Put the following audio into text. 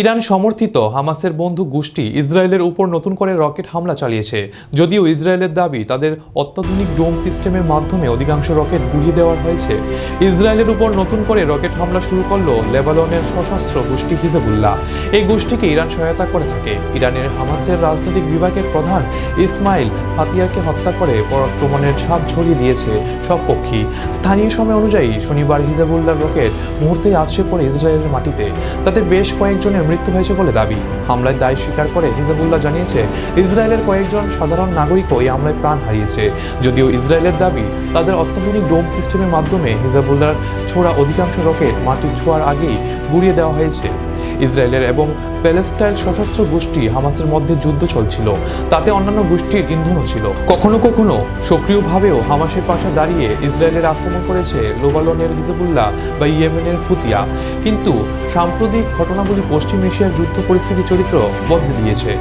Iran সমর্থিত হামাসের বন্ধু গোষ্ঠী ইসরায়েলের উপর নতুন করে রকেট হামলা চালিয়েছে। যদিও ইসরায়েলের দাবি, তাদের অত্যাধুনিক ডোম সিস্টেমের মাধ্যমে অধিকাংশ রকেট গুলিয়ে দেওয়া হয়েছে। ইসরায়েলের উপর নতুন করে রকেট হামলা শুরু করল লেবাননের সশস্ত্র গোষ্ঠী হিজবুল্লাহ। এই গোষ্ঠীকে ইরান সহায়তা করে থাকে। ইরানের হামাসের রাজনৈতিক বিভাগের প্রধান ইসমাইল হাতিয়ারকে হত্যা করে পরাক্রমণের ছাপ ছড়িয়ে দিয়েছে সব পক্ষী স্থানীয় সময় অনুযায়ী শনিবার হিজাবুল্লাহর রকেট মুহূর্তেই আছড়ে পড়ে ইসরায়েলের মাটিতে। তাতে বেশ কয়েকজনের মৃত্যু হয়েছে বলে দাবি। হামলায় দায় স্বীকার করে হিজাবুল্লাহ জানিয়েছে, ইসরায়েলের কয়েকজন সাধারণ নাগরিকও এই হামলায় প্রাণ হারিয়েছে। যদিও ইসরায়েলের দাবি, তাদের অত্যাধুনিক ডোম সিস্টেমের মাধ্যমে হিজাবুল্লাহর ছোড়া অধিকাংশ রকেট মাটির ছোঁয়ার আগেই গুড়িয়ে দেওয়া হয়েছে। ইসরায়েলের এবং প্যালেস্টাইল সশস্ত্র গোষ্ঠী হামাসের মধ্যে যুদ্ধ চলছিল। তাতে অন্যান্য গোষ্ঠীর ইন্ধনও ছিল। কখনো কখনো সক্রিয়ভাবেও হামাসের পাশে দাঁড়িয়ে ইসরায়েলের আক্রমণ করেছে লোবালনের হিজবুল্লাহ বা ইয়েমেনের ফুতিয়া কিন্তু সাম্প্রতিক ঘটনাগুলি পশ্চিম এশিয়ার যুদ্ধ পরিস্থিতি চরিত্র বদলে দিয়েছে।